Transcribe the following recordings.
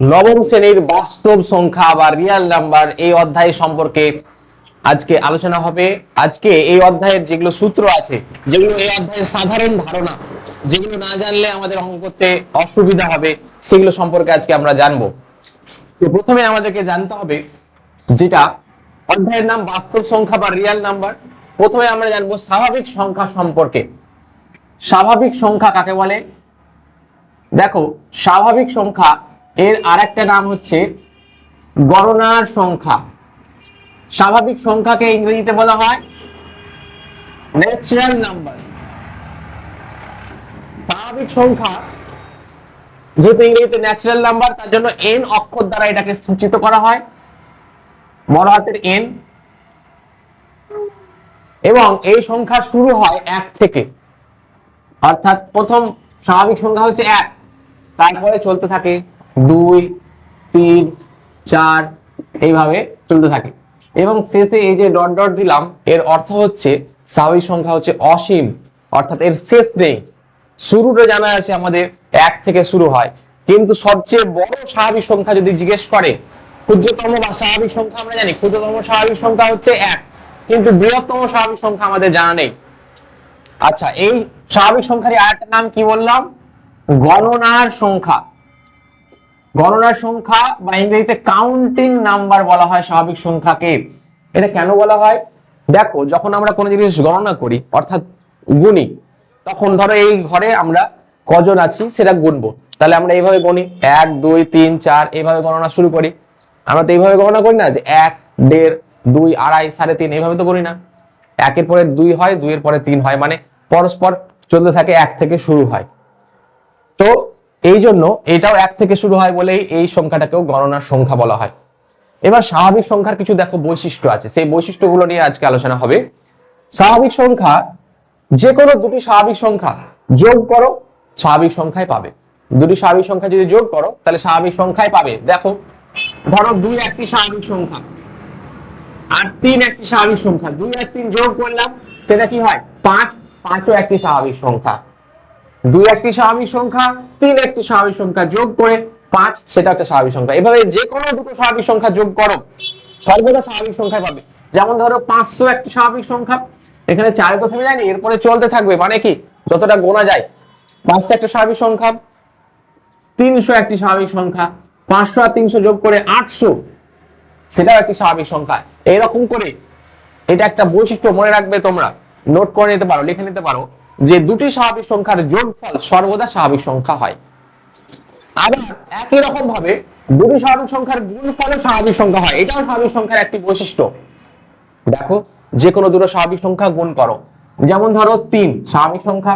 নবম শ্রেণির বাস্তব সংখ্যা বা রিয়াল নাম্বার এই অধ্যায় সম্পর্কে আজকে আলোচনা হবে। আজকে এই অধ্যায়ের যেগুলো সূত্র আছে, যেগুলো এই অধ্যায়ের সাধারণ ধারণা, যেগুলো না জানলে আমাদের অঙ্ক করতে অসুবিধা হবে, সেগুলো সম্পর্কে আজকে আমরা জানব। তো প্রথমে আমাদেরকে জানতে হবে যেটা অধ্যায়ের নাম বাস্তব সংখ্যা বা রিয়াল নাম্বার প্রথমে আমরা জানব স্বাভাবিক সংখ্যা সম্পর্কে। স্বাভাবিক সংখ্যা কাকে বলে? দেখো, স্বাভাবিক সংখ্যা এর আরেকটা নাম হচ্ছে গণনার সংখ্যা। স্বাভাবিক সংখ্যাকে ইংরেজিতে বলা হয় ন্যাচারাল নাম্বার স্বাভাবিক সংখ্যা যেহেতু ইংরেজিতে ন্যাচারাল নাম্বার তার জন্য এন অক্ষর দ্বারা এটাকে সূচিত করা হয়। বড় হাতের এন এবং এই সংখ্যা শুরু হয় এক থেকে। অর্থাৎ প্রথম স্বাভাবিক সংখ্যা হচ্ছে এক, তারপরে চলতে থাকে দুই, তিন, চার, এইভাবে চলতে থাকে। এবং শেষে এই যে ডট ডট দিলাম, এর অর্থ হচ্ছে স্বাভাবিক সংখ্যা হচ্ছে অসীম, অর্থাৎ এর শেষ নেই। শুরুটা জানা আছে আমাদের, এক থেকে শুরু হয়। কিন্তু সবচেয়ে বড় স্বাভাবিক সংখ্যা যদি জিজ্ঞেস করে, ক্ষুদ্রতম বা স্বাভাবিক সংখ্যা আমরা জানি, ক্ষুদ্রতম স্বাভাবিক সংখ্যা হচ্ছে এক, কিন্তু বৃহত্তম স্বাভাবিক সংখ্যা আমাদের জানা নেই। আচ্ছা এই স্বাভাবিক সংখ্যার আরেকটা নাম কি বললাম? গণনার সংখ্যা। গণনার সংখ্যা বা ইংরেজিতে কাউন্টিং নাম্বার বলা হয় স্বাভাবিক সংখ্যাকে। এটা কেন বলা হয়? দেখো, যখন আমরা কোনো জিনিস গণনা করি, অর্থাৎ গুনি, তখন ধরো এই ঘরে আমরা কজন আছি সেটা গুনবো। তাহলে আমরা এইভাবে গুনি, এক, দুই, তিন, চার, এইভাবে গণনা শুরু করি। আমরা তো এইভাবে গণনা করি না যে এক, দেড়, দুই, আড়াই, সাড়ে তিন, এইভাবে তো করি না। একের পরে দুই হয়, দুইয়ের পরে তিন হয় মানে পরস্পর চলতে থাকে, এক থেকে শুরু হয়। তো এই জন্য এটাও এক থেকে শুরু হয় বলেই এই সংখ্যাটাকেও গণনার সংখ্যা বলা হয়। এবার স্বাভাবিক সংখ্যার কিছু দেখো বৈশিষ্ট্য আছে। সেই বৈশিষ্ট্যগুলো নিয়ে আজকে আলোচনা হবে। স্বাভাবিক সংখ্যা যে কোনো দুটি স্বাভাবিক সংখ্যা যোগ করো, স্বাভাবিক সংখ্যায় পাবে। দুটি স্বাভাবিক সংখ্যা যদি যোগ করো, তাহলে স্বাভাবিক সংখ্যায় পাবে। দেখো, ধরো দুই একটি স্বাভাবিক সংখ্যা আর তিন একটি স্বাভাবিক সংখ্যা। দুই আর তিন যোগ করলাম, সেটা কি হয়? পাঁচ, পাঁচও একটি স্বাভাবিক সংখ্যা। দুই একটি স্বাভাবিক সংখ্যা, তিন একটি স্বাভাবিক সংখ্যা যোগ করে পাঁচ, সেটা একটা স্বাভাবিক সংখ্যা। এভাবে যে কোনো দুটো স্বাভাবিক সংখ্যা যোগ করো, সর্বদা স্বাভাবিক সংখ্যা পাবে। যেমন ধরো পাঁচশো একটি স্বাভাবিক সংখ্যা, এখানে চারে তো থেমে যায়নি এরপরে চলতে থাকবে মানে কি? যতটা গোনা যায়। পাঁচশো একটা স্বাভাবিক সংখ্যা, তিনশো একটি স্বাভাবিক সংখ্যা, পাঁচশো আর তিনশো যোগ করে আটশো, সেটাও একটি স্বাভাবিক সংখ্যা। এইরকম করে, এটা একটা বৈশিষ্ট্য মনে রাখবে তোমরা। নোট করে নিতে পারো, লিখে নিতে পারো। যে দুটি স্বাভাবিক সংখ্যার যোগফল সর্বদা স্বাভাবিক সংখ্যা হয়। আবার একই রকম ভাবে দুটি স্বাভাবিক সংখ্যার গুণফলও স্বাভাবিক সংখ্যা হয়। এটাও স্বাভাবিক সংখ্যার একটি বৈশিষ্ট্য। দেখো, যে কোনো দুটো স্বাভাবিক সংখ্যা গুণ করো। যেমন ধরো তিন, স্বাভাবিক সংখ্যা।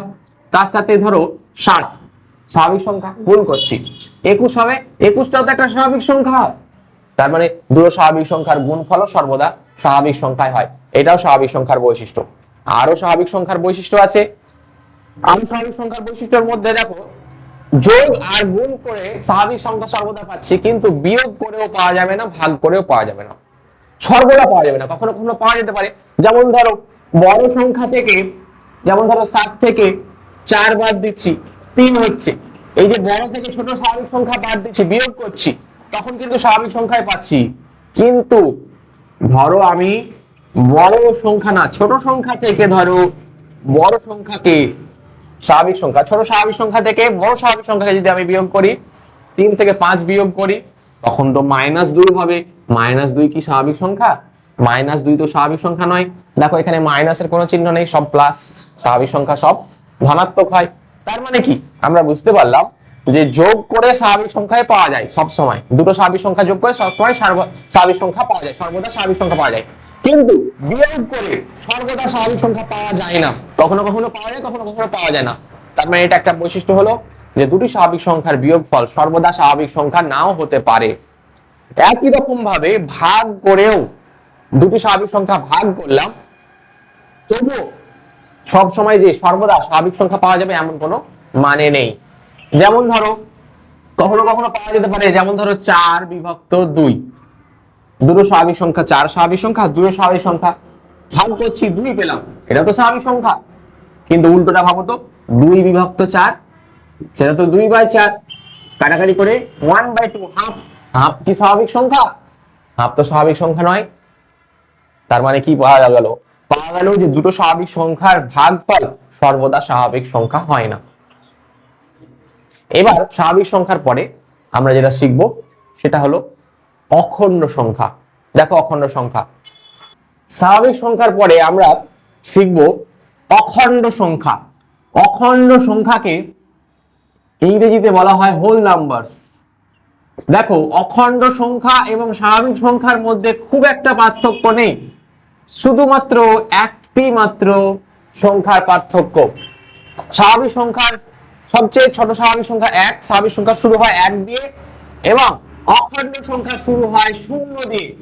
তার সাথে ধরো ষাট, স্বাভাবিক সংখ্যা গুণ করছি। একুশ হবে, একুশটাও তো একটা স্বাভাবিক সংখ্যা। তার মানে দুটো স্বাভাবিক সংখ্যার গুণফলও সর্বদা স্বাভাবিক সংখ্যায় হয়। এটাও স্বাভাবিক সংখ্যার বৈশিষ্ট্য। আরও স্বাভাবিক সংখ্যার বৈশিষ্ট্য আছে। স্বাভাবিক সংখ্যার বৈশিষ্ট্যের মধ্যে দেখো, যোগ আর গুণ করে স্বাভাবিক সংখ্যা সর্বদা পাচ্ছি, কিন্তু বিয়োগ করেও পাওয়া যাবে না, ভাগ করেও পাওয়া যাবে না। সর্বদা পাওয়া যাবে না, কখনো কখনো পাওয়া যেতে পারে। যেমন ধরো, বড় সংখ্যা থেকে, যেমন ধরো সাত থেকে চার বাদ দিচ্ছি, তিন হচ্ছে। এই যে বড় থেকে ছোট স্বাভাবিক সংখ্যা বাদ দিচ্ছি, বিয়োগ করছি, তখন কিন্তু স্বাভাবিক সংখ্যায় পাচ্ছি। কিন্তু ধরো আমি বড় সংখ্যা না, ছোট সংখ্যা থেকে ধরো বড় সংখ্যাকে স্বাভাবিক সংখ্যা। ছোট স্বাভাবিক সংখ্যা থেকে বড় স্বাভাবিক সংখ্যাকে যদি আমি বিয়োগ করি, তিন থেকে পাঁচ বিয়োগ করি, তখন তো মাইনাস দুই হবে। মাইনাস দুই কি স্বাভাবিক সংখ্যা? মাইনাস দুই তো স্বাভাবিক সংখ্যা নয়। দেখো, এখানে মাইনাসের কোনো চিহ্ন নেই, সব প্লাস স্বাভাবিক সংখ্যা সব ধনাত্মক হয়। তার মানে কি? আমরা বুঝতে পারলাম যে যোগ করে স্বাভাবিক সংখ্যায় পাওয়া যায় সব সময় দুটো স্বাভাবিক সংখ্যা যোগ করে সবসময় স্বাভাবিক সংখ্যা পাওয়া যায়। সর্বদা স্বাভাবিক সংখ্যা পাওয়া যায়। কিন্তু বিয়োগ করে সর্বদা স্বাভাবিক সংখ্যা পাওয়া যায় না। কখনো কখনো পাওয়া যায়, কখনো কখনো পাওয়া যায় না। তার মানে এটা একটা বৈশিষ্ট্য হলো যে দুটি স্বাভাবিক সংখ্যার বিয়োগফল সর্বদা স্বাভাবিক সংখ্যা নাও হতে পারে। একই রকম ভাবে ভাগ করেও দুটি স্বাভাবিক সংখ্যা ভাগ করলাম, তবুও সব সময় যে সর্বদা স্বাভাবিক সংখ্যা পাওয়া যাবে এমন কোনো মানে নেই। যেমন ধরো, কখনো কখনো পাওয়া যেতে পারে, যেমন ধরো চার বিভক্ত দুই। দুটো স্বাভাবিক সংখ্যা, চার স্বাভাবিক সংখ্যা দুটো স্বাভাবিক সংখ্যা। ভাগ করছি, দুই পেলাম। এটা তো স্বাভাবিক সংখ্যা। কিন্তু উল্টোটা ভাবো তো, দুই বিভক্ত চার, সেটা তো দুই বাই চার। কাটাকাটি করে one by two half half কি স্বাভাবিক সংখ্যা? হাফ তো স্বাভাবিক সংখ্যা নয়। তার মানে কি পাওয়া গেল? পাওয়া গেল যে দুটো স্বাভাবিক সংখ্যার ভাগফল সর্বদা স্বাভাবিক সংখ্যা হয় না। এবার স্বাভাবিক সংখ্যার পরে আমরা যেটা শিখব, সেটা হলো অখণ্ড সংখ্যা। দেখো অখণ্ড সংখ্যা। স্বাভাবিক সংখ্যার পরে আমরা শিখব অখণ্ড সংখ্যা। অখণ্ড সংখ্যাকে ইংরেজিতে বলা হয় হোল নাম্বারস দেখো, অখণ্ড সংখ্যা এবং স্বাভাবিক সংখ্যার মধ্যে খুব একটা পার্থক্য নেই। শুধুমাত্র একটি মাত্র সংখ্যার পার্থক্য। স্বাভাবিক সংখ্যার সবচেয়ে ছোট স্বাভাবিক সংখ্যা এক। স্বাভাবিক সংখ্যা শুরু হয় এক দিয়ে এবং অখণ্ড সংখ্যা শুরু হয় শূন্য দিয়ে।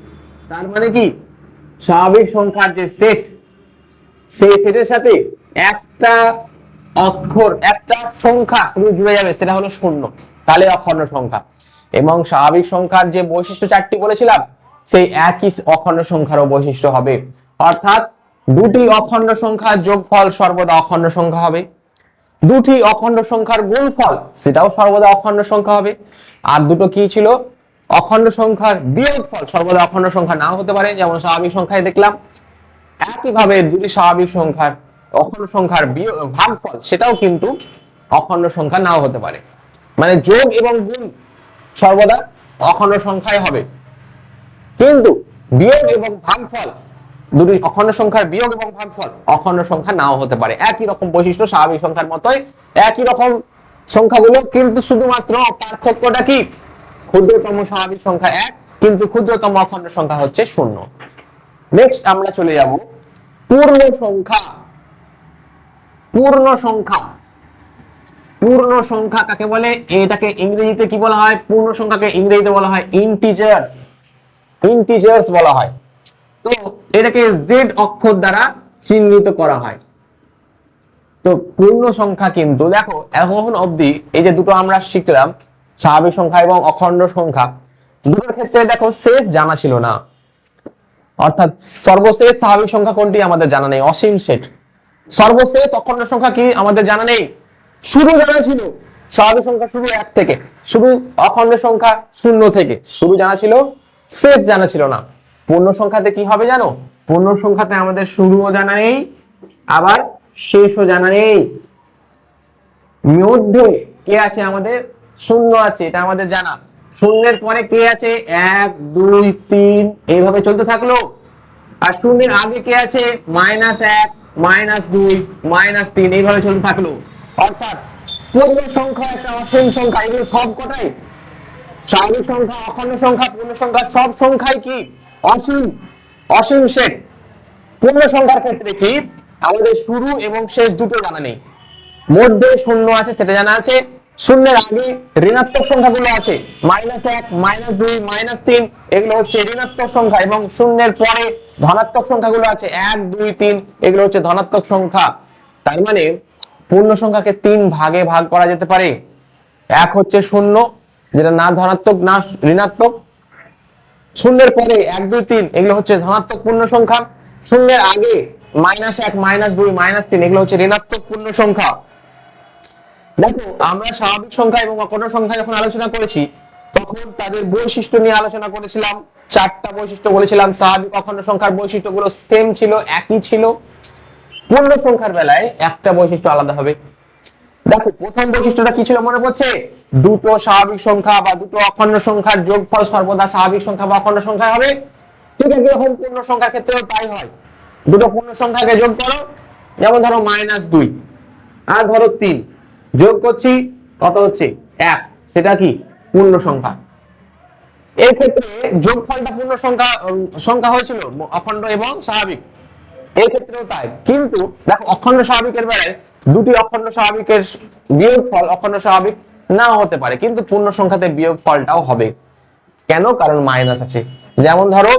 তার মানে কি? স্বাভাবিক সংখ্যার যে সেট সেই সেটের সাথে একটা অক্ষর, একটা সংখ্যা শুধু জুড়ে যাবে, সেটা হলো শূন্য। তাহলে অখণ্ড সংখ্যা। এবং স্বাভাবিক সংখ্যার যে বৈশিষ্ট্য চারটি বলেছিলাম, সেই একই অখণ্ড সংখ্যারও বৈশিষ্ট্য হবে। অর্থাৎ দুটি অখণ্ড সংখ্যার যোগফল সর্বদা অখণ্ড সংখ্যা হবে। দুটি অখণ্ড সংখ্যার গুণফল, সেটাও সর্বদা অখণ্ড সংখ্যা হবে। আর দুটো কি ছিল? অখণ্ড সংখ্যার বিয়োগফল সর্বদা অখণ্ড সংখ্যা নাও হতে পারে, যেমন স্বাভাবিক সংখ্যায় দেখলাম। একইভাবে দুটি স্বাভাবিক সংখ্যার অখণ্ড সংখ্যার বিয়োগ, ভাগফল, সেটাও কিন্তু অখণ্ড সংখ্যা নাও হতে পারে। মানে যোগ এবং গুণ সর্বদা অখণ্ড সংখ্যায় হবে। কিন্তু বিয়োগ এবং ভাগফল দুটি অখণ্ড সংখ্যার বিয়োগ এবং ভাগফল। অখণ্ড সংখ্যা নাও হতে পারে। একই রকম বৈশিষ্ট্য স্বাভাবিক সংখ্যার মতোই একই রকম সংখ্যাগুলো, কিন্তু শুধুমাত্র পার্থক্যটা কি? ক্ষুদ্রতম স্বাভাবিক সংখ্যা এক, কিন্তু ক্ষুদ্রতম অখণ্ড সংখ্যা হচ্ছে শূন্য। নেক্সট আমরা চলে যাব। পূর্ণ সংখ্যা। পূর্ণ সংখ্যা। পূর্ণ সংখ্যা কাকে বলে? এটাকে ইংরেজিতে কি বলা হয়? পূর্ণ সংখ্যাকে ইংরেজিতে বলা হয় ইন্টিজার্স ইন্টিজার্স বলা হয়। তো এটাকে জেড অক্ষর দ্বারা চিহ্নিত করা হয়। তো পূর্ণ সংখ্যা কিন্তু, দেখো, এখন অবধি এই যে দুটো আমরা শিখলাম, স্বাভাবিক সংখ্যা এবং অখণ্ড সংখ্যা, দুটোর ক্ষেত্রে দেখো শেষ জানা ছিল না। অর্থাৎ সর্বশেষ স্বাভাবিক সংখ্যা কোনটি আমাদের জানা নেই, অসীম সেট। সর্বশেষ অখণ্ড সংখ্যা কি আমাদের জানা নেই? শুরু জানা ছিল, স্বাভাবিক সংখ্যা শুরু এক থেকে শুরু অখণ্ড সংখ্যা শূন্য থেকে, শুরু জানা ছিল, শেষ জানা ছিল না। পূর্ণ সংখ্যাতে কি হবে জানো? পূর্ণ সংখ্যাতে আমাদের শুরুও জানা নেই, আবার শেষও জানা নেই। মধ্যে কে আছে আমাদের? শূন্য আছে, এটা আমাদের জানা। শূন্যের পরে কে আছে? এক, দুই, তিন, এইভাবে চলতে থাকল। আর শূন্যের আগে কে আছে? মাইনাস এক, মাইনাস দুই, মাইনাস তিন, এইভাবে চলতে থাকল। অর্থাৎ পূর্ণ সংখ্যা একটা অসীম সংখ্যা, এগুলো সব কটাই। স্বাভাবিক সংখ্যা, অখণ্ড সংখ্যা, পূর্ণ সংখ্যা, সব সংখ্যাই কি? অসীম অসীম সেট। পূর্ণ সংখ্যার ক্ষেত্রে কি? আমাদের শুরু এবং শেষ দুটো জানা নেই। মধ্যে শূন্য আছে, সেটা জানা আছে। শূন্যের আগে ঋণাত্মক সংখ্যাগুলো আছে। মাইনাস এক, মাইনাস দুই, মাইনাস তিন, এগুলো হচ্ছে ঋণাত্মক সংখ্যা এবং শূন্যের পরে ধনাত্মক সংখ্যাগুলো আছে। এক, দুই, তিন, এগুলো হচ্ছে ধনাত্মক সংখ্যা। তার মানে পূর্ণ সংখ্যাকে তিন ভাগে ভাগ করা যেতে পারে। এক হচ্ছে শূন্য, যেটা না ধনাত্মক, না ঋণাত্মক। শূন্যের পরে এক, দুই, তিন, এগুলো হচ্ছে ধনাত্মক পূর্ণ সংখ্যা। শূন্যের আগে মাইনাস এক মাইনাস দুই মাইনাস তিন, এগুলো হচ্ছে ঋণাত্মক পূর্ণ সংখ্যা। দেখো, আমরা স্বাভাবিক সংখ্যা এবং অখণ্ড সংখ্যা যখন আলোচনা করেছি, তখন তাদের বৈশিষ্ট্য নিয়ে আলোচনা করেছিলাম। চারটা বৈশিষ্ট্য বলেছিলাম। স্বাভাবিক অখণ্ড সংখ্যার বৈশিষ্ট্যগুলো সেম ছিল, একই ছিল। পূর্ণ সংখ্যার বেলায় একটা বৈশিষ্ট্য আলাদা হবে। দেখো, প্রথম বৈশিষ্ট্যটা কি ছিল মনে পড়ছে? দুটো স্বাভাবিক সংখ্যা বা দুটো অখণ্ড সংখ্যার যোগফল সর্বদা স্বাভাবিক সংখ্যা বা অখণ্ড সংখ্যা হবে। ঠিক আছে এরকম পূর্ণ সংখ্যার ক্ষেত্রেও তাই হয়। দুটো পূর্ণ সংখ্যাকে যোগ করো, যেমন ধরো মাইনাস দুই। আর ধরো তিন। যোগ করছি, কত হচ্ছে? এক। সেটা কি? পূর্ণ সংখ্যা। এই ক্ষেত্রে যোগফলটা পূর্ণ সংখ্যা সংখ্যা হয়েছিল অখণ্ড এবং স্বাভাবিক। এই ক্ষেত্রেও তাই। কিন্তু, দেখো, অখণ্ড স্বাভাবিকের বেলায় দুটি অখণ্ড স্বাভাবিকের বিয়োগ ফল অখণ্ড স্বাভাবিক নাও হতে পারে, কিন্তু পূর্ণ সংখ্যাতে বিয়োগ ফলটাও হবে। কেন? কারণ মাইনাস আছে। যেমন ধরো,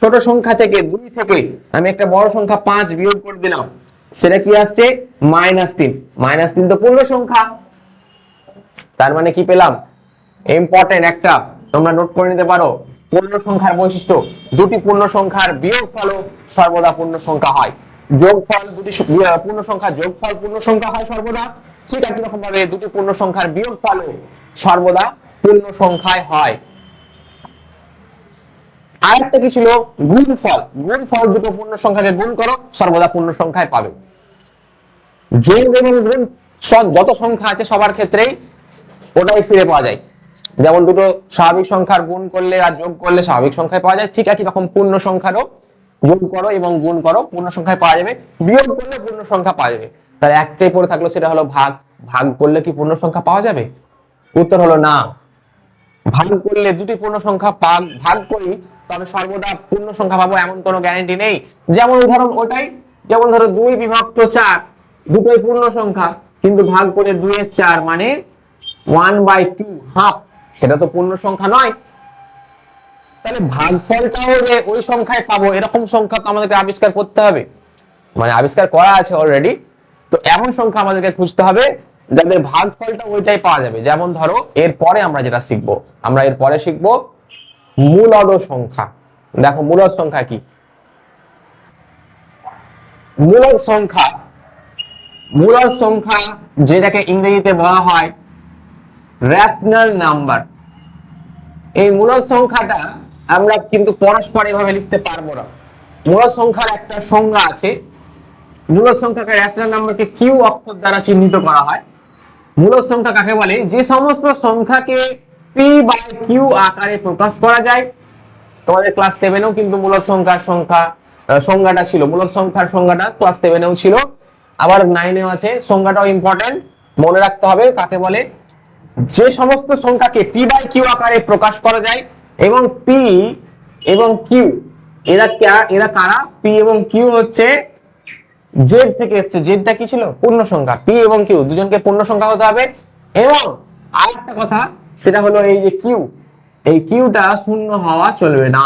ছোট সংখ্যা থেকে দুই থেকে আমি একটা বড় সংখ্যা পাঁচ বিয়োগ করে দিলাম, সেটা কি আসছে? মাইনাস তিন। মাইনাস তিন তো পূর্ণ সংখ্যা। তার মানে কি পেলাম? ইম্পর্টেন্ট একটা, তোমরা নোট করে নিতে পারো, পূর্ণ সংখ্যার বৈশিষ্ট্য। দুটি পূর্ণ সংখ্যার বিয়োগ ফলও সর্বদা পূর্ণ সংখ্যা হয়। যোগফল দুটি পূর্ণ সংখ্যা যোগফল পূর্ণ সংখ্যা হয় সর্বদা। ঠিক একই রকম ভাবে দুটি পূর্ণ সংখ্যার বিয়োগ ফলও সর্বদা পূর্ণ সংখ্যায় হয়। আরেকটা কি ছিল? গুণ ফল গুণ ফল দুটো পূর্ণ সংখ্যাকে গুণ করো, সর্বদা পূর্ণ সংখ্যায় পাবে। যোগ এবং গুণ যত সংখ্যা আছে সবার ক্ষেত্রেই ওটাই ফিরে পাওয়া যায়। যেমন দুটো স্বাভাবিক সংখ্যার গুণ করলে আর যোগ করলে স্বাভাবিক সংখ্যায় পাওয়া যায়। ঠিক একই রকম পূর্ণ সংখ্যারও যোগ করো এবং গুণ করো পূর্ণ সংখ্যায় পাওয়া যাবে। বিয়োগ করলে পূর্ণ সংখ্যা পাওয়া যাবে। তার একটাই পড়ে থাকল, সেটা হলো ভাগ। ভাগ করলে কি পূর্ণ সংখ্যা পাওয়া যাবে? উত্তর হলো না। ভাগ করলে দুটি পূর্ণ সংখ্যা ভাগ ভাগ করি, তবে সর্বদা পূর্ণ সংখ্যা পাবো এমন কোনো গ্যারান্টি নেই। যেমন উদাহরণ ওটাই, যেমন ধরো দুই বিভক্ত চার, দুটোই পূর্ণ সংখ্যা কিন্তু ভাগ করে দুইয়ের চার মানে ওয়ান বাই টু হাফ সেটা তো পূর্ণ সংখ্যা নয়। তাহলে ভাগফলটাও যে ওই সংখ্যায় পাবো, এরকম সংখ্যা তো আমাদেরকে আবিষ্কার করতে হবে। মানে আবিষ্কার করা আছে অলরেডি তো এমন সংখ্যা আমাদেরকে খুঁজতে হবে, যাদের ভাগফলটা ওইটাই পাওয়া যাবে। যেমন ধরো এর পরে আমরা যেটা শিখব, আমরা এর পরে শিখব মূলদ সংখ্যা। দেখো, মূলদ সংখ্যা কি? মূলদ সংখ্যা মূলদ সংখ্যা যেটাকে ইংরেজিতে বলা হয় রেশনাল নাম্বার এই মূলদ সংখ্যাটা আমরা কিন্তু পরস্পর এভাবে লিখতে পারব না। মূল সংখ্যার একটা সংজ্ঞা আছে। মূলদ সংখ্যাকে রেশনাল নাম্বারকে কিউ অক্ষর দ্বারা চিহ্নিত করা হয়। মূলদ সংখ্যা কাকে বলে? যে সমস্ত সংখ্যাকে পি বাই কিউ আকারে প্রকাশ করা যায়। তোমাদের ক্লাস সেভেনেও কিন্তু মূলদ সংখ্যার সংখ্যা সংজ্ঞাটা ছিল। মূলদ সংখ্যার সংজ্ঞাটা ক্লাস সেভেনেও ছিল। আবার নাইনেও আছে। সংজ্ঞাটাও ইম্পর্টেন্ট মনে রাখতে হবে কাকে বলে? যে সমস্ত সংখ্যাকে পি বাই কিউ আকারে প্রকাশ করা যায় এবং পি এবং কিউ এরা এরা কারা? পি এবং কিউ হচ্ছে জেড থেকে এসছে। জেডটা কি ছিল? পূর্ণ সংখ্যা। পি এবং কিউ দুজনকে পূর্ণ সংখ্যা হতে হবে। এবং আরেকটা কথা, সেটা হলো এই যে কিউ এই কিউটা শূন্য হওয়া চলবে না।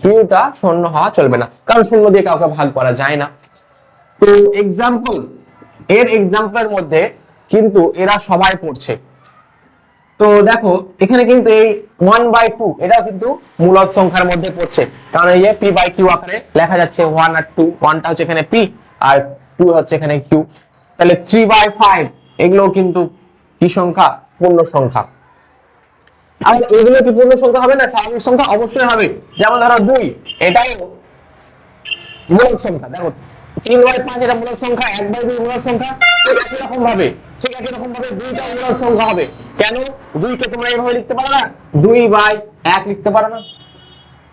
কিউটা শূন্য হওয়া চলবে না। কারণ শূন্য দিয়ে কাউকে ভাগ করা যায় না। তো এক্সাম্পল এর এক্সাম্পলের মধ্যে কিন্তু এরা সবাই পড়ছে। তো দেখো, এখানে কিন্তু এই ওয়ান বাই টু এটা কিন্তু মূলদ সংখ্যার মধ্যে পড়ছে। কারণ এই যে পি বাই কিউ আকারে লেখা যাচ্ছে ওয়ান আর টু ওয়ানটা হচ্ছে এখানে পি আর টু হচ্ছে এখানে কিউ তাহলে থ্রি বাই ফাইভ এগুলো কিন্তু কি সংখ্যা? পূর্ণ সংখ্যা। আর এগুলো কি পূর্ণ সংখ্যা হবে না? স্বাভাবিক সংখ্যা অবশ্যই হবে। যেমন ধরো দুই এটাও মূলদ সংখ্যা। দেখো তিন বাই পাঁচ এটা মূলদ সংখ্যা, এক বাই দুই মূলদ সংখ্যা একই রকম ভাবে, ঠিক একই রকম ভাবে দুইটা মূলদ সংখ্যা হবে। কেন? দুইকে তোমরা এইভাবে লিখতে পারো না? দুই বাই এক লিখতে পারো না?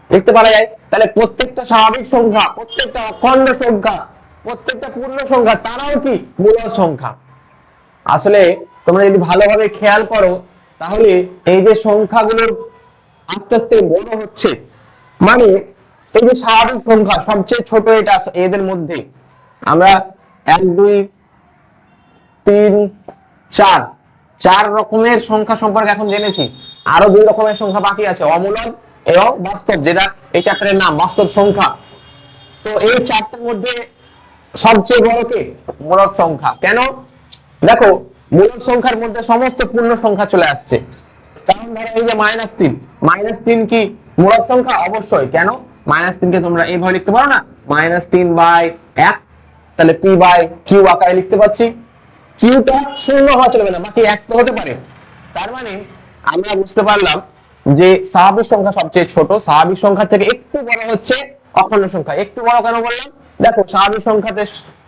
লিখতে পারা যায়? তাহলে প্রত্যেকটা স্বাভাবিক সংখ্যা, প্রত্যেকটা অখণ্ড সংখ্যা, প্রত্যেকটা পূর্ণ সংখ্যা, তারাও কি? মূলদ সংখ্যা। আসলে তোমরা যদি ভালোভাবে খেয়াল করো, তাহলে এই যে সংখ্যাগুলো আস্তে আস্তে বড় হচ্ছে মানে এই যে স্বাভাবিক সংখ্যা সবচেয়ে ছোট এটা এদের মধ্যে। আমরা এক, দুই, তিন, চার। চার রকমের সংখ্যা সম্পর্কে এখন জেনেছি। আরও দুই রকমের সংখ্যা বাকি আছে অমূলক এবং বাস্তব, যেটা এই নাম, বাস্তব সংখ্যা। তো এই চারটার মধ্যে সবচেয়ে বড় কে? মূলক সংখ্যা। কেন? দেখো, মূলক সংখ্যার মধ্যে সমস্ত পূর্ণ সংখ্যা চলে আসছে। কারণ ধরো এই যে মাইনাস তিন মাইনাস তিন কি? মূলক সংখ্যা? অবশ্যই। কেন? মাইনাস তিনকে তোমরা এইভাবে লিখতে পারো না? মাইনাস তিন বাই এক, তাহলে পি বাই কিউ আকারে লিখতে পাচ্ছি কিউটা শূন্য হওয়া চলবে না বাকি এক তো হতে পারে। তার মানে আমরা বুঝতে পারলাম যে স্বাভাবিক সংখ্যা সবচেয়ে ছোট, স্বাভাবিক সংখ্যা থেকে একটু বড় হচ্ছে অখণ্ড সংখ্যা। একটু বড় কেন বললাম? দেখো, স্বাভাবিক সংখ্যাতে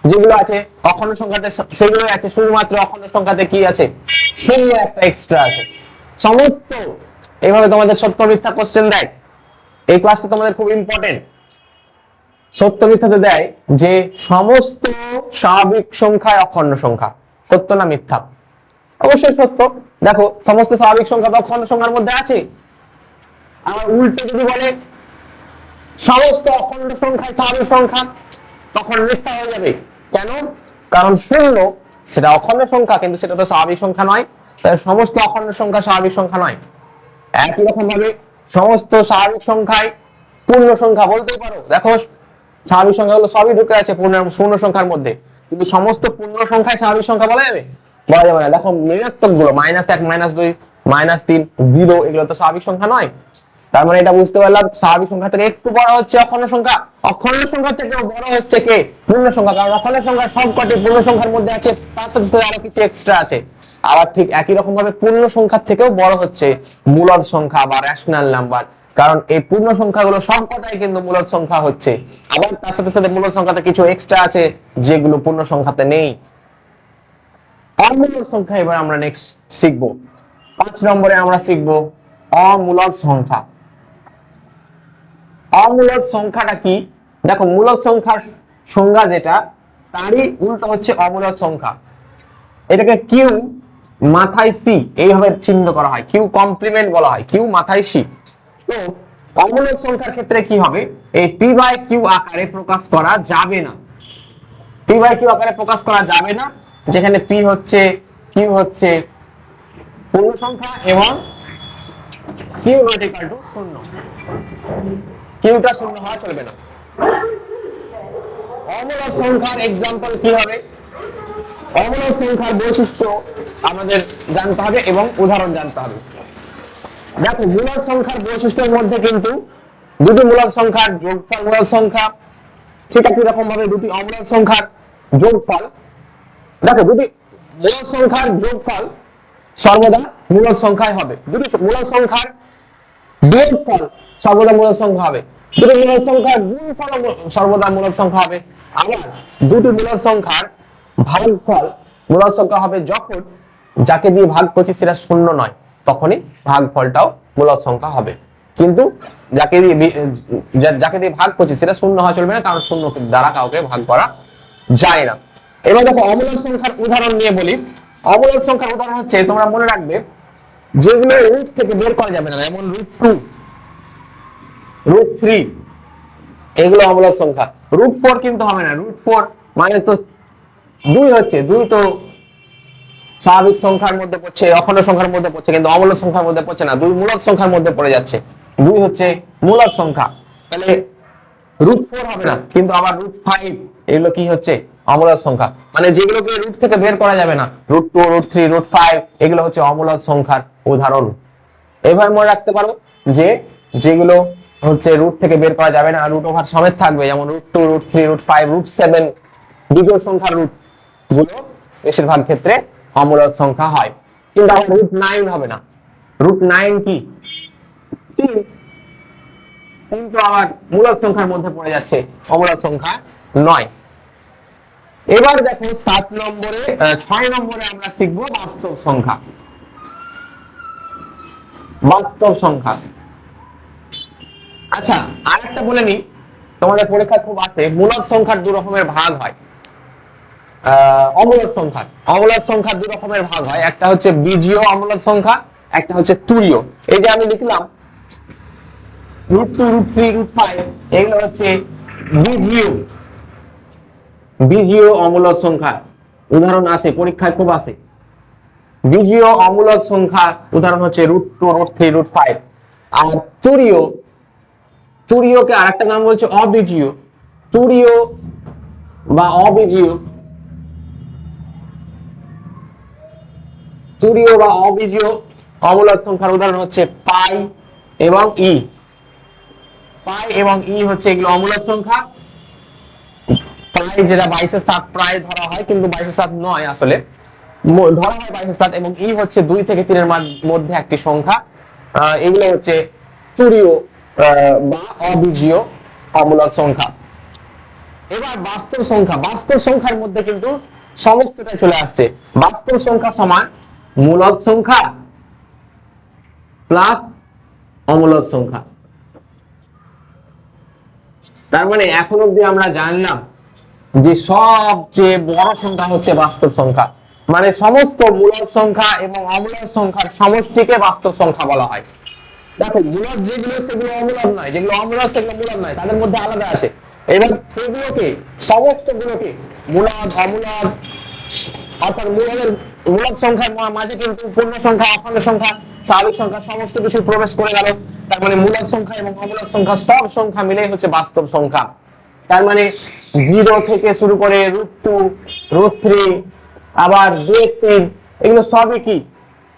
যেগুলো আছে, অখণ্ড সংখ্যাতে সেগুলো আছে, শুধুমাত্র অখণ্ড সংখ্যাতে কি আছে? শূন্য একটা এক্সট্রা আছে। সমস্ত এইভাবে তোমাদের সত্য মিথ্যা কোশ্চেন দেয় এই ক্লাসটা তোমাদের খুব ইম্পর্টেন্ট সত্য মিথ্যাতে দেয় যে সমস্ত স্বাভাবিক সংখ্যায় অখণ্ড সংখ্যা। সত্য না মিথ্যা? অবশ্যই সত্য। দেখো, সমস্ত স্বাভাবিক সংখ্যা তো অখণ্ড সংখ্যার মধ্যে আছে। আর উল্টো যদি বলে, সমস্ত অখণ্ড সংখ্যায় স্বাভাবিক সংখ্যা, তখন মিথ্যা হয়ে যাবে। কেন? কারণ শূন্য সেটা অখণ্ড সংখ্যা, কিন্তু সেটা তো স্বাভাবিক সংখ্যা নয়। তাই সমস্ত অখণ্ড সংখ্যা স্বাভাবিক সংখ্যা নয়। একই রকম ভাবে সমস্ত স্বাভাবিক সংখ্যায় পূর্ণ সংখ্যা বলতেই পারো। দেখো স্বাভাবিক সংখ্যা গুলো সবই ঢুকে আছে পূর্ণ পূর্ণ সংখ্যার মধ্যে। কিন্তু সমস্ত পূর্ণ সংখ্যায় স্বাভাবিক সংখ্যা বলা যাবে? বলা যাবে না। দেখো, ঋণাত্মকগুলো মাইনাস এক মাইনাস দুই মাইনাস তিন জিরো এগুলো তো স্বাভাবিক সংখ্যা নয়। তার মানে এটা বুঝতে পারলাম স্বাভাবিক সংখ্যা থেকে একটু বড় হচ্ছে অখণ্ড সংখ্যা। অখণ্ড সংখ্যা থেকে বড় হচ্ছে কে? পূর্ণ সংখ্যা। কারণ অখণ্ড সংখ্যা সবকটি পূর্ণ সংখ্যার মধ্যে আছে, তার সাথে আরও কিছু এক্সট্রা আছে। আবার ঠিক একই রকম ভাবে পূর্ণ সংখ্যার থেকেও বড় হচ্ছে মূলদ সংখ্যা বা রেশনাল নাম্বার কারণ এই পূর্ণ সংখ্যাগুলো সবকটাই কিন্তু মূলদ সংখ্যা হচ্ছে। আবার তার সাথে সাথে মূলদ সংখ্যাতে কিছু এক্সট্রা আছে যেগুলো পূর্ণ সংখ্যাতে নেই। অমূলদ সংখ্যা এবার আমরা নেক্সট শিখব। পাঁচ নম্বরে আমরা শিখব অমূলদ সংখ্যা। অমূলদ সংখ্যাটা কি? দেখো মূলদ সংখ্যার সংজ্ঞা যেটা, তারই উল্টো হচ্ছে অমূলদ সংখ্যা। এটাকে কিউ মাথায় সি এইভাবে চিহ্নিত করা হয়। কিউ কমপ্লিমেন্ট বলা হয়। কিউ মাথায় সি তো অমূলদ সংখ্যার ক্ষেত্রে কি হবে? এই পি বাই কিউ আকারে প্রকাশ করা যাবে না। পি বাই কিউ আকারে প্রকাশ করা যাবে না। যেখানে পি হচ্ছে কিউ হচ্ছে পূর্ণ সংখ্যা এবং কিউ নট ইকুয়াল টু শূন্য। কিউটা শূন্য হওয়া চলবে না। অমূলদ সংখ্যার এক্সাম্পল কি হবে? অমূলদ সংখ্যার বৈশিষ্ট্য আমাদের জানতে হবে এবং উদাহরণ জানতে হবে। দেখো মূলদ সংখ্যার বৈশিষ্ট্যের মধ্যে কিন্তু দুটি মূলদ সংখ্যার যোগফল মূলদ সংখ্যা ঠিক একই রকম ভাবে দুটি অমূলদ সংখ্যার যোগফল। দেখো, দুটি মূলদ সংখ্যার যোগফল সর্বদা মূলক সংখ্যায় হবে। দুটি মূলদ সংখ্যার বিয়োগফল সর্বদা মূলদ সংখ্যা হবে। দুটি মূলদ সংখ্যার গুণফল সর্বদা মূলদ সংখ্যা হবে। আবার দুটি মূলক সংখ্যার ভাগফল মূলদ সংখ্যা হবে যখন যাকে দিয়ে ভাগ করছি সেটা শূন্য নয়, তখনই ভাগফলটাও মূলদ সংখ্যা হবে। কিন্তু যাকে দিয়ে যাকে দিয়ে ভাগ করছি সেটা শূন্য হওয়া চলবে না, কারণ শূন্য দ্বারা কাউকে ভাগ করা যায় না। এবার দেখো অমূলদ সংখ্যার উদাহরণ নিয়ে বলি। অমূলদ সংখ্যার উদাহরণ হচ্ছে, তোমরা মনে রাখবে, যেগুলো রুট থেকে বের করা যাবে না, যেমন রুট টু রুট থ্রি এগুলো অমূলদ সংখ্যা রুট ফোর কিন্তু হবে না রুট ফোর মানে তো দুই হচ্ছে, দুই তো স্বাভাবিক সংখ্যার মধ্যে পড়ছে, অখণ্ড সংখ্যার মধ্যে পড়ছে, কিন্তু অমূলদ সংখ্যার মধ্যে পড়ছে না, দুই মূলদ সংখ্যার মধ্যে পড়ে যাচ্ছে। দুই হচ্ছে মূলদ সংখ্যা। তাহলে রুট ফোর হবে না, কিন্তু আবার রুট ফাইভ এগুলো কি হচ্ছে? অমূলদ সংখ্যা। মানে যেগুলোকে রুট থেকে বের করা যাবে না root two root three root five এগুলো হচ্ছে অমূলদ সংখ্যার উদাহরণ। এভাবে মনে রাখতে পারো যে যেগুলো হচ্ছে রুট থেকে বের করা যাবে না রুট ওভার সমেত থাকবে, যেমন root two root three root five root seven বিজোড় সংখ্যার রুট গুলো বেশিরভাগ ক্ষেত্রে অমূলদ সংখ্যা হয়। কিন্তু আবার রুট নাইন হবে না। রুট নাইন কি? তিন। কিন্তু আবার মূলদ সংখ্যার মধ্যে পড়ে যাচ্ছে। অমূলদ সংখ্যা নয়। এবার দেখো সাত নম্বরে ছয় নম্বরে আমরা শিখব বাস্তব সংখ্যা। বাস্তব সংখ্যা। আচ্ছা আরেকটা বলে নি তোমাদের পরীক্ষা খুব আসে মূলদ সংখ্যার দু রকমের ভাগ হয়। আহ, অমূলদ সংখ্যা। অমূলদ সংখ্যার দু রকমের ভাগ হয়। একটা হচ্ছে বীজীয় অমূলদ সংখ্যা একটা হচ্ছে তুরীয়। এই যে আমি লিখলাম root two root three root five এগুলো হচ্ছে বীজীয়। বীজীয় সংখ্যা। উদাহরণ আছে পরীক্ষায় খুব আসে বীজীয় অমূলদ সংখ্যা উদাহরণ হচ্ছে root two root three root five. আর তুরীয় তুরীয়কে আরেকটা নাম বলছে অবীজীয়। তুরীয় বা অবীজীয় তুরীয় বা অবীজীয় অমূলদ সংখ্যার উদাহরণ হচ্ছে পাই এবং ই। পাই এবং ই হচ্ছে এগুলো অমূলদ সংখ্যা। প্রায় যেটা বাইশের সাত প্রায় ধরা হয়, কিন্তু বাইশের সাত নয় আসলে। ধরা হয় বাইশের সাত এবং ই হচ্ছে দুই থেকে তিনের মধ্যে একটি সংখ্যা। এগুলো হচ্ছে তুরীয় বা অবীজীয় অমূলক সংখ্যা। এবার বাস্তব সংখ্যা। বাস্তব সংখ্যার মধ্যে কিন্তু সমস্তটা চলে আসছে। বাস্তব সংখ্যা সমান মূলক সংখ্যা প্লাস অমূলক সংখ্যা। তার মানে এখন অব্দি আমরা জানলাম যে সবচেয়ে বড় সংখ্যা হচ্ছে বাস্তব সংখ্যা। মানে সমস্ত মূলদ সংখ্যা এবং অমূলদ সংখ্যার সমষ্টিকে বাস্তব সংখ্যা বলা হয়। দেখো মূলদ যেগুলো, সেগুলো অমূলদ নয়। যেগুলো অমূলদ সেগুলো মূলদ নয়। তাদের মধ্যে আলাদা আছে। এবার সেগুলোকে সমস্ত গুলোকে মূলদ অমূলদ অর্থাৎ মূলদের মূলদ সংখ্যার মাঝে কিন্তু পূর্ণ সংখ্যা, অখণ্ড সংখ্যা, স্বাভাবিক সংখ্যা, সমস্ত কিছু প্রবেশ করে গেল। তার মানে মূলদ সংখ্যা এবং অমূলদ সংখ্যা সব সংখ্যা মিলেই হচ্ছে বাস্তব সংখ্যা। তার মানে জিরো থেকে শুরু করে রুট টু রুট থ্রি আবার দুই তিন এগুলো সবই কি?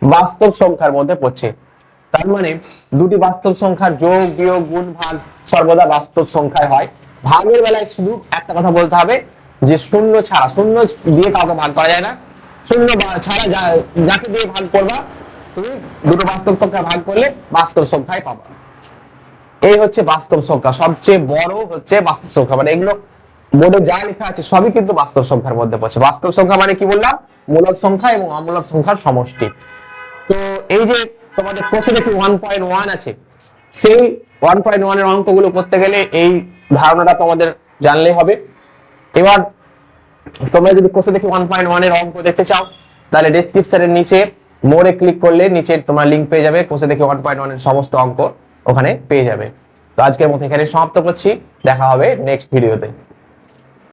বাস্তব সংখ্যার মধ্যে পড়ছে। তার মানে দুটি বাস্তব সংখ্যার যোগ, বিয়োগ, গুণ, ভাগ সর্বদা বাস্তব সংখ্যায় হয়। ভাগের বেলায় শুধু একটা কথা বলতে হবে যে শূন্য ছাড়া, শূন্য দিয়ে কাউকে ভাগ করা যায় না। শূন্য ছাড়া যাকে দিয়ে ভাগ করবা, তুমি দুটো বাস্তব সংখ্যা ভাগ করলে বাস্তব সংখ্যায় পাবা। এই হচ্ছে বাস্তব সংখ্যা। সবচেয়ে বড় হচ্ছে বাস্তব সংখ্যা। মানে এগুলো বোর্ডে যা লেখা আছে সবই কিন্তু বাস্তব সংখ্যার মধ্যে পড়ছে। বাস্তব সংখ্যা মানে কি বললাম? মূলক সংখ্যা এবং অমূলক সংখ্যার সমষ্টি। তো এই যে তোমাদের কোর্সে দেখি ওয়ান পয়েন্ট ওয়ান আছে। সেই ওয়ান পয়েন্ট ওয়ানের অঙ্কগুলো করতে গেলে এই ধারণাটা তোমাদের জানলেই হবে। এবার তোমরা যদি কোর্সে দেখি ওয়ান পয়েন্ট ওয়ানের অঙ্ক দেখতে চাও, তাহলে ডেসক্রিপশনের নিচে মোড়ে ক্লিক করলে নিচে তোমার লিঙ্ক পেয়ে যাবে কোর্সে দেখি ওয়ান পয়েন্ট ওয়ানের সমস্ত অঙ্ক ওখানে পেয়ে যাবে। তো আজকের মতো এখানে সমাপ্ত করছি, দেখা হবে নেক্সট ভিডিওতে